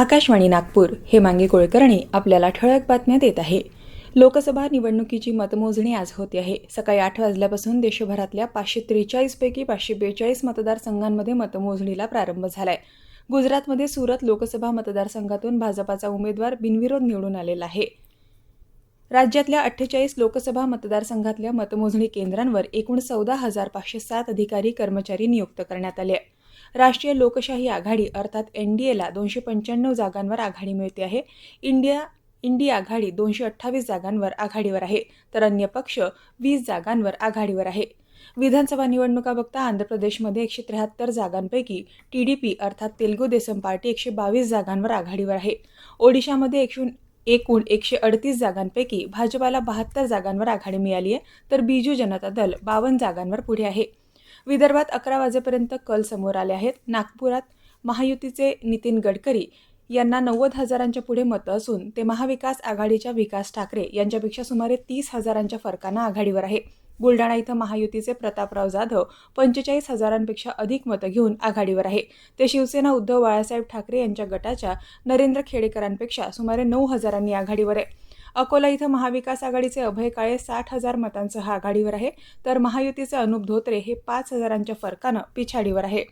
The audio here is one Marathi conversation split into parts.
आकाशवाणी नागपूर हे मांगे कुलकर्णी आपल्याला ठळक बातम्या देत आहे. लोकसभा निवडणुकीची मतमोजणी आज होते आहे. सकाळी आठ वाजल्यापासून देशभरातल्या पाचशे त्रेचाळीसपैकी पाचशे बेचाळीस मतदारसंघांमध्ये मतमोजणीला प्रारंभ झालाय. गुजरातमध्ये सुरत लोकसभा मतदारसंघातून भाजपाचा उमेदवार बिनविरोध निवडून आलेला आहे. राज्यातल्या अठ्ठेचाळीस लोकसभा मतदारसंघातल्या मतमोजणी केंद्रांवर एकूण चौदा हजार पाचशे सात अधिकारी कर्मचारी नियुक्त करण्यात आले आहे. राष्ट्रीय लोकशाही आघाडी अर्थात एन डी एला दोनशे पंच्याण्णव जागांवर आघाडी मिळते आहे. इंडिया इंडिया आघाडी दोनशे अठ्ठावीस जागांवर आघाडीवर आहे तर अन्य पक्ष वीस जागांवर आघाडीवर आहे. विधानसभा निवडणुका बघता आंध्र प्रदेशमध्ये एकशे त्र्याहत्तर जागांपैकी टी डी पी अर्थात तेलगू देसम पार्टी एकशे बावीस जागांवर आघाडीवर आहे. ओडिशामध्ये एकशे एकूण एकशे अडतीस जागांपैकी भाजपाला बहात्तर जागांवर आघाडी मिळाली आहे तर बीजू जनता दल बावन्न जागांवर पुढे आहे. विदर्भात अकरा वाजेपर्यंत कल समोर आले आहेत. नागपुरात महायुतीचे नितीन गडकरी यांना नव्वद हजारांच्या पुढे मतं असून ते महाविकास आघाडीच्या विकास ठाकरे यांच्यापेक्षा सुमारे तीस हजारांच्या फरकानं आघाडीवर आहे. बुलडाणा इथं महायुतीचे प्रतापराव जाधव पंचेचाळीस हजारांपेक्षा अधिक मतं घेऊन आघाडीवर आहे. ते शिवसेना उद्धव बाळासाहेब ठाकरे यांच्या गटाच्या नरेंद्र खेडेकरांपेक्षा सुमारे नऊ हजारांनी आघाडीवर आहे. अकोला इथं महाविकास आघाडीचे अभय काळे साठ हजार मतांसह आघाडीवर आहे. तर महायुतीचे अनुप धोत्रे हे पाच हजारांच्या फरकानं पिछाडीवर आहे.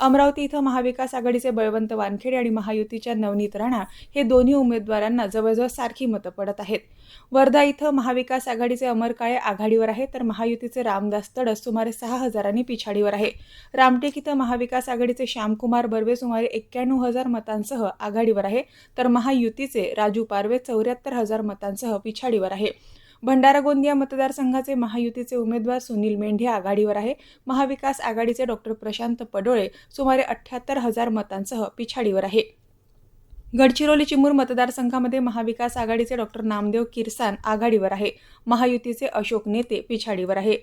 अमरावती इथं महाविकास आघाडीचे बळवंत वानखेडे आणि महायुतीच्या नवनीत राणा हे दोन्ही उमेदवारांना जवळजवळ सारखी मतं पडत आहेत. वर्धा इथं महाविकास आघाडीचे अमर काळे आघाडीवर आहे. तर महायुतीचे रामदास तडस सुमारे सहा हजारांनी पिछाडीवर आहे. रामटेक इथं महाविकास आघाडीचे श्यामकुमार बर्वे सुमारे एक्क्याण्णव हजार मतांसह आघाडीवर आहे. तर महायुतीचे राजू पारवे चौऱ्याहत्तर हजार मतांसह पिछाडीवर आहे. भंडारा गोंदिया मतदारसंघाचे महायुतीचे उमेदवार सुनील मेंढे आघाडीवर आहे. महाविकास आघाडीचे डॉक्टर प्रशांत पडोळे सुमारे अठ्ठ्याहत्तर हजार मतांसह पिछाडीवर आहे. गडचिरोली चिमूर मतदारसंघामध्ये महाविकास आघाडीचे डॉक्टर नामदेव किरसान आघाडीवर आहे. महायुतीचे अशोक नेते पिछाडीवर आहे.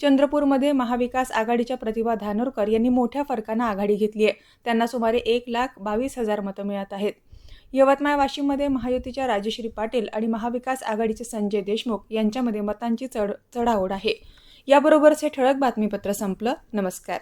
चंद्रपूरमध्ये महाविकास आघाडीच्या प्रतिभा धानोरकर यांनी मोठ्या फरकानं आघाडी घेतली आहे त्यांना सुमारे एक लाख बावीस हजार मतं मिळत आहेत. यवतमाळ वाशिममध्ये महायुतीच्या राजेश्री पाटील आणि महाविकास आघाडीचे संजय देशमुख यांच्यामध्ये मतांची चढ चढाओढ आहे. याबरोबरच हे ठळक बातमीपत्र संपलं. नमस्कार.